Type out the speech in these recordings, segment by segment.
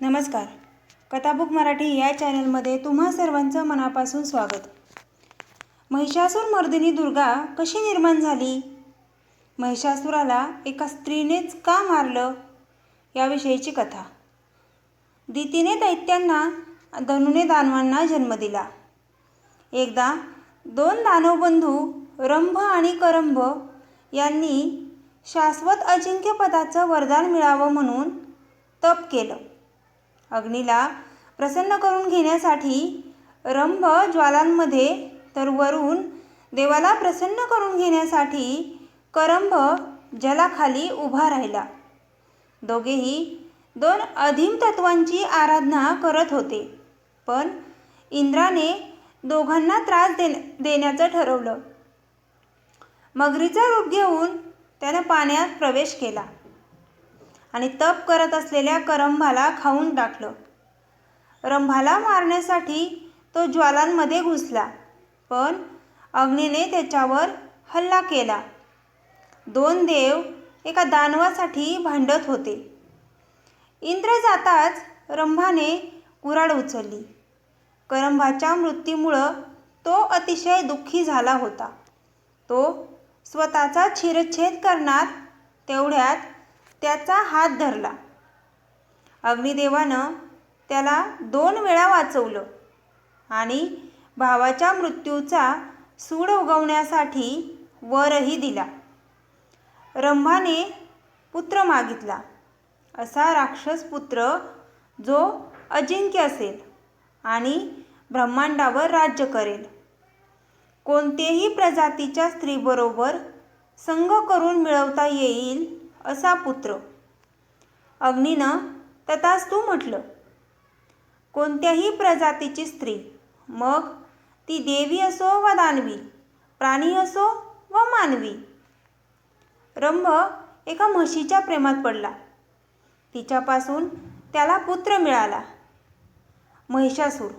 नमस्कार. कथाबुक मराठी या चॅनलमध्ये तुम्हा सर्वांचं मनापासून स्वागत. महिषासूर मर्दिनी दुर्गा कशी निर्माण झाली? महिषासुराला एका स्त्रीनेच का मारलं? याविषयीची कथा. दितीने दैत्यांना धनुने दानवांना जन्म दिला. एकदा दोन दानवबंधू रंभ आणि करंभ यांनी शाश्वत अजिंक्यपदाचं वरदान मिळावं म्हणून तप केलं. अग्नीला प्रसन्न करून घेण्यासाठी रंभ ज्वालांमध्ये तर वरून देवाला प्रसन्न करून घेण्यासाठी करंभ जलाखाली उभा राहिला. दोघेही दोन अधिम तत्वांची आराधना करत होते पण इंद्राने दोघांना त्रास दे देण्याचं ठरवलं. मगरीचा रूप घेऊन त्यानं पाण्यात प्रवेश केला. आणि तप करत असलेल्या करंभाला खाऊन टाकलं. रंभाला मारण्यासाठी तो ज्वालांमध्ये घुसला पण अग्नीने त्याच्यावर हल्ला केला. दोन देव एका दानवासाठी भांडत होते. इंद्र जाताच रंभाने कुराड उचलली. करंभाच्या मृत्यूमुळं तो अतिशय दुःखी झाला होता. तो स्वतःचा शिरच्छेद करणार तेवढ्यात त्याचा हात धरला. अग्निदेवानं त्याला दोन वेळा वाचवलं आणि भावाच्या मृत्यूचा सूड उगवण्यासाठी वरही दिला. रंभाने पुत्र मागितला. असा राक्षस पुत्र जो अजिंक्य असेल आणि ब्रह्मांडावर राज्य करेल. कोणतेही प्रजातीच्या स्त्रीबरोबर संघ करून मिळवता येईल असा पुत्र. अग्नीनं तथास्तू म्हटलं कोणत्याही प्रजातीची स्त्री मग ती देवी असो वा दानवी प्राणी असो व मानवी. रंभ एका म्हशीच्या प्रेमात पडला. तिच्यापासून त्याला पुत्र मिळाला. महिषासूर.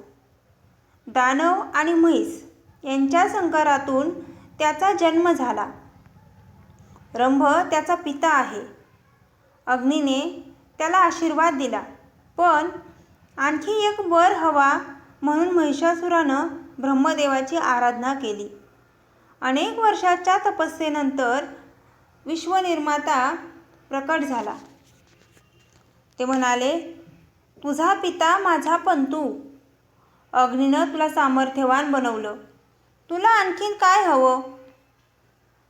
दानव आणि म्हैस यांच्या संकरातून त्याचा जन्म झाला. रंभ त्याचा पिता आहे. अग्नीने त्याला आशीर्वाद दिला. पण आणखी एक वर हवा म्हणून महिषासुरानं ब्रह्मदेवाची आराधना केली. अनेक वर्षाच्या तपस्येनंतर विश्वनिर्माता प्रकट झाला. ते म्हणाले तुझा पिता माझा पंतू अग्नीनं तुला सामर्थ्यवान बनवलं. तुला आणखीन काय हवं?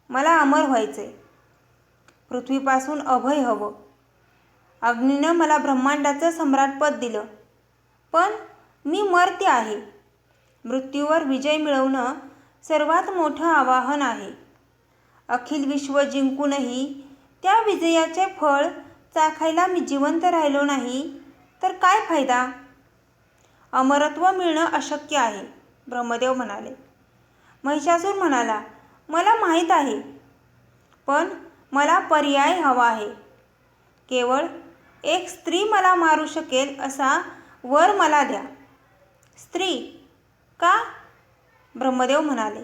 मला अमर व्हायचंय. पृथ्वीपासून अभय हवं. अग्नीनं मला ब्रह्मांडाचं सम्राटपद दिलं. पण मी मर्त्य आहे. मृत्यूवर विजय मिळवणं सर्वात मोठं आवाहन आहे. अखिल विश्व जिंकूनही त्या विजयाचे फळ चाखायला मी जिवंत राहिलो नाही तर काय फायदा? अमरत्व मिळणं अशक्य आहे ब्रह्मदेव म्हणाले. महिषासूर म्हणाला मला माहीत आहे. पण मला पर्याय हवा आहे. केवळ एक स्त्री मला मारू शकेल असा वर मला द्या. स्त्री का? ब्रह्मदेव म्हणाले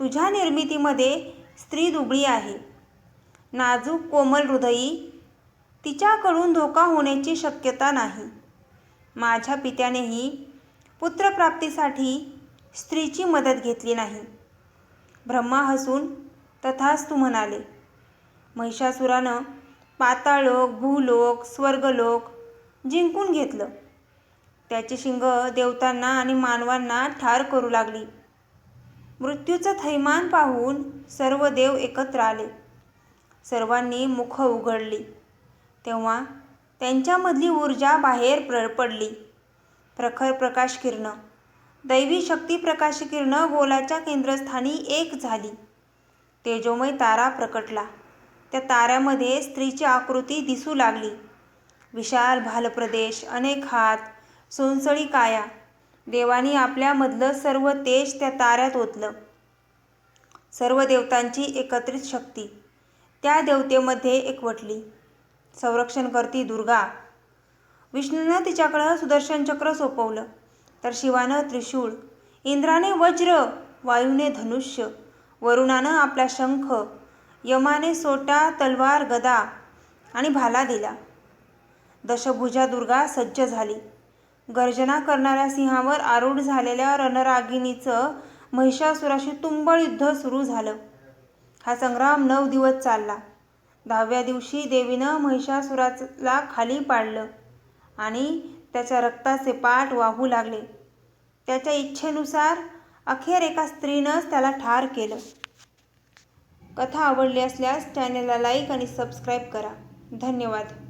तुझ्या निर्मितीमध्ये स्त्री दुबळी आहे. नाजूक कोमल हृदयी तिच्याकडून धोका होण्याची शक्यता नाही. माझ्या पित्यानेही पुत्रप्राप्तीसाठी स्त्रीची मदत घेतली नाही. ब्रह्मा हसून तथास्तू म्हणाले महिषासुरानं पाताळलोक भूलोक स्वर्गलोक जिंकून घेतलं. त्याची शिंग देवतांना आणि मानवांना ठार करू लागली. मृत्यूचं थैमान पाहून सर्व देव एकत्र आले. सर्वांनी मुख उघडली. तेव्हा त्यांच्यामधली ऊर्जा बाहेर प्र पडली. प्रखर प्रकाश किरणं दैवी शक्ती प्रकाश किरणं गोलाच्या केंद्रस्थानी एक झाली. तेजोमय तारा प्रकटला. त्या ताऱ्यामध्ये स्त्रीची आकृती दिसू लागली. विशाल भालप्रदेश अनेक हात सोनसळी काया. देवानी आपल्यामधलं सर्व तेज त्या ताऱ्यात ओतलं. सर्व देवतांची एकत्रित शक्ती त्या देवतेमध्ये एकवटली. संरक्षण करती दुर्गा. विष्णूनं तिच्याकडं सुदर्शन चक्र सोपवलं. तर शिवानं त्रिशूळ. इंद्राने वज्र वायूने धनुष्य वरुणानं आपला शंख यमाने सोटा तलवार गदा आणि भाला दिला. दशभुजा दुर्गा सज्ज झाली. गर्जना करणाऱ्या सिंहावर आरूढ झालेल्या रणरागिणीचं महिषासुराशी तुंबळ युद्ध सुरू झालं. हा संग्राम नऊ दिवस चालला. दहाव्या दिवशी देवीनं महिषासुराला खाली पाडलं आणि त्याच्या रक्ताचे पाठ वाहू लागले. त्याच्या इच्छेनुसार अखेर एका स्त्रीनंच त्याला ठार केलं. कथा आवडली असल्यास चॅनलला लाईक आणि सबस्क्राईब करा. धन्यवाद.